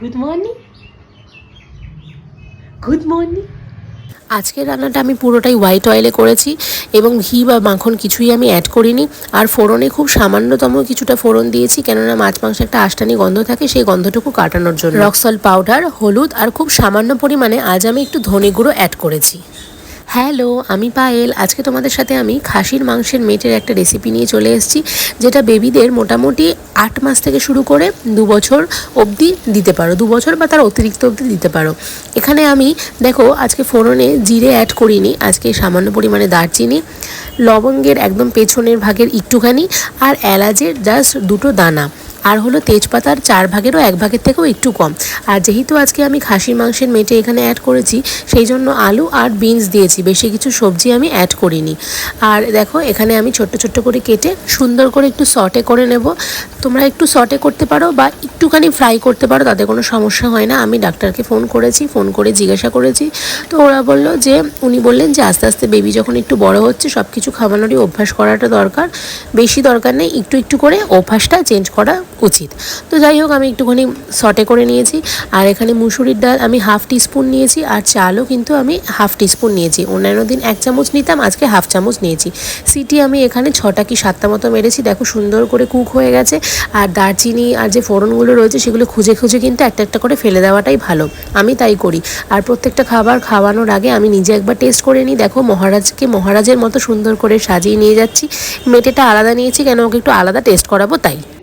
Good morning good morning আজকের রান্নাটা আমি পুরোটাই হোয়াইট অয়েলে করেছি এবং ঘি বা মাখন কিছুই আমি অ্যাড করিনি। আর ফোড়নে খুব সামান্যতম কিছুটা ফোড়ন দিয়েছি কেননা মাছ মাংস একটা আষ্টানি গন্ধ থাকে সেই গন্ধটুকু কাটানোর জন্য। রক্সল পাউডার হলুদ আর খুব সামান্য পরিমাণে আজ আমি একটু ধনে গুঁড়ো অ্যাড করেছি। হ্যালো, আমি পায়েল। আজকে তোমাদের সাথে আমি খাসির মাংসের মেটের একটা রেসিপি নিয়ে চলে এসেছি, যেটা বেবিদের মোটামুটি আট মাস থেকে শুরু করে দু বছর অবধি দিতে পারো। দু বছর বা তার অতিরিক্ত অবধি দিতে পারো। এখানে আমি, দেখো, আজকে ফোড়নে জিরে অ্যাড করিনি। আজকে সামান্য পরিমাণে দারচিনি, লবঙ্গের একদম পেছনের ভাগের একটুখানি আর এলাচের জাস্ট দুটো দানা। আর হলো তেজপাতার চার ভাগেরও এক ভাগের থেকেও একটু কম। আর যেহেতু আজকে আমি খাসির মাংসের মেটে এখানে অ্যাড করেছি, সেই জন্য আলু আর বিনস দিয়েছি, বেশি কিছু সবজি আমি অ্যাড করিনি। আর দেখো, এখানে আমি ছোট্ট ছোট্ট করে কেটে সুন্দর করে একটু সটে করে নেব। তোমরা একটু সটে করতে পারো বা একটুখানি ফ্রাই করতে পারো, তাতে কোনো সমস্যা হয় না। আমি ডাক্তারকে ফোন করেছি ফোন করে জিজ্ঞাসা করেছি। তো ওরা বলল যে, উনি বললেন যে, আস্তে আস্তে বেবি যখন একটু বড় হচ্ছে সব কিছু খাওয়ানোরই অভ্যাস করাটা দরকার। বেশি দরকার নেই, একটু একটু করে অভ্যাসটা চেঞ্জ করা উচিত। তো যাই হোক, আমি একটুখানি সটে করে নিয়েছি। আর এখানে মুসুরির ডাল আমি হাফ টিস্পুন নিয়েছি, আর চালও কিন্তু আমি হাফ টিস্পুন নিয়েছি। অন্যান্য দিন এক চামচ নিতাম, আজকে হাফ চামচ নিয়েছি। সিটি আমি এখানে ছটা কি সাতটা মতো মেরেছি। দেখো, সুন্দর করে কুক হয়ে গেছে। আর দারচিনি আর যে ফোড়নগুলো রয়েছে, সেগুলো খুঁজে খুঁজে কিন্তু একটা একটা করে ফেলে দেওয়াটাই ভালো। আমি তাই করি। আর প্রত্যেকটা খাবার খাওয়ানোর আগে আমি নিজে একবার টেস্ট করে নিই। দেখো, মহারাজকে মহারাজের মতো সুন্দর করে সাজিয়ে নিয়ে যাচ্ছি। মেটেটা আলাদা নিয়েছি, কেন ওকে একটু আলাদা টেস্ট করাবো তাই।